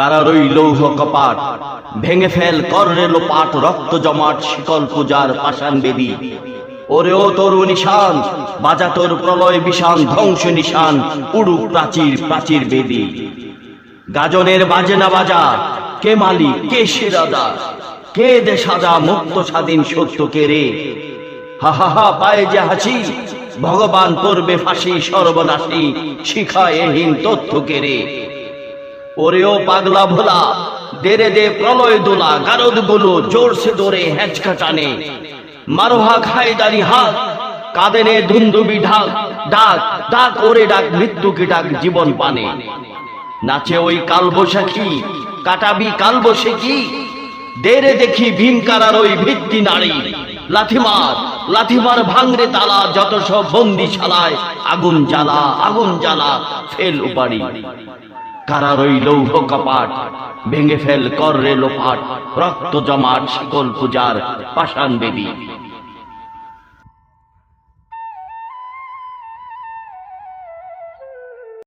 কারার ওই লৌহ কপাট? ভেঙে ফেল কর রে লোপাট, রক্ত জমাট, শিকল পূজার পাষাণ বেদী। ওরে ও তোর নিশান, বাজা তোর প্রলয় বিশান ধ্বংস নিশান উড়ু প্রাচীর প্রাচীর বেদী। গাজনের বাজে না বাজা, কে মালি কে শিরাদা কে দে সাজা মুক্ত স্বাধীন সত্য কে রে? হা হা হা, পায়ে যে হাসি, ভগবান করবে ফাঁসি সর্বনাশী, শিখায় এহীন তথ্য কে রে? ওরেও পাগলা ভোলা। দেরে দে প্রলয় দোলা গারদগুলো জোরসে দৌড়ে হ্যাঁচকা টানে। মারোহা খায় দাড়ি হাত, কাঁদেনে ধুন্দুবি ঢাক, ডাক ডাক, ওরে ডাক, মৃত্যুকে ডাক, জীবন পানে। নাচে ওই কাল বৈশাখী কাটাবি কাল বসে দেরে দেখি ভীমকারার ওই ভিত্তি নারী। লাথিমার লাথিমার ভাঙরে তালা, যত সব বন্দি শালায় আগুন জ্বালা আগুন জ্বালা, ফেল উপাড়ি। ওই লৌহ কপাট ভেঙে ফেল কর রে লোপাট রক্ত জমাট শিকল পূজার পাষাণ বেদী